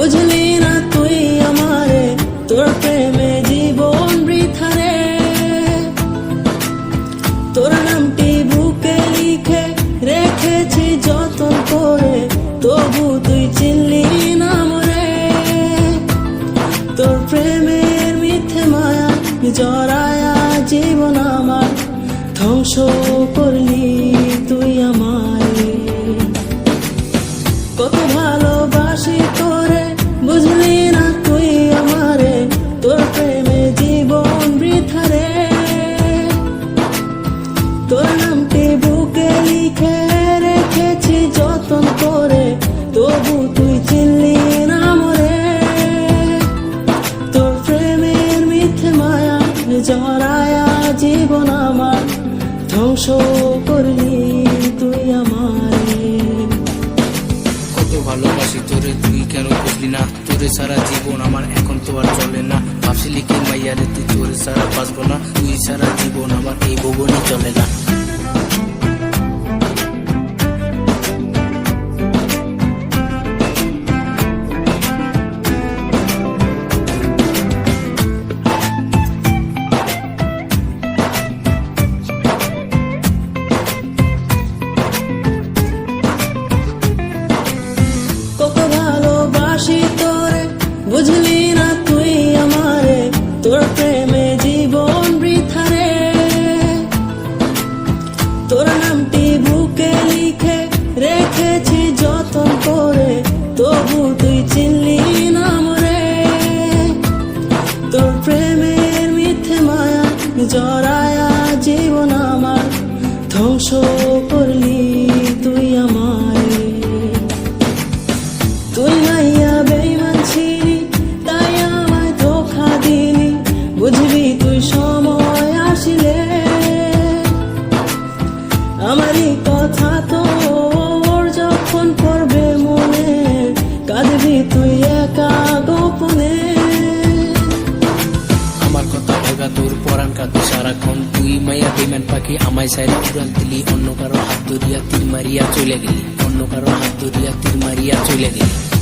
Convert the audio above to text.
বুঝলি না তুই আমারে, তোর প্রেমে জীবন বৃথারে তোর নামটি বুকে লিখে রেখেছি যতন করে, তবু তুই চিনলি না মরে তোর প্রেমের মিথ্যে মায়া জরায়া জীবন আমার, ধ্বংস করলি তুই আমার কত ভালোবাসি তোরে বুঝলি না তুই আমারে? তোর প্রেমে জীবন বৃথারে তোর নামটি বুকে লিখে রেখেছি যতন করে, তবু তুই চিনলি না মরে তোর প্রেমের মিথ্যে মায়া জড়ায়া জীবন আমার ধ্বংস করলি। ভালোবাসি, তোরে তুই কেন বুঝলি না? তোরে সারা জীবন আমার, এখন তো আর চলে না। ভাবছিলি কি মাইয়ারে তুই তোরে সারা বাঁচবো না, তুই সারা জীবন আমার এই ভবনই চলে না। তোর নামটি বুকে লিখে রেখেছি যতন করে, তবু তুই চিনলি নাম রে তোর প্রেমের মিথ্যে মায়া জড়ায়া তুই একা গোপনে। আমার কথা ভেবা তোর পরাণ কাঁদে সারাক্ষণ। তুই মাইয়া বেমান পাখি, আমায় সাইড উড়াল দিলি। অন্য কারও হাত ধরিয়া তীর মারিয়া চলে গেলি। অন্য কারও হাত ধরিয়া তীর মারিয়া চলে গেলি।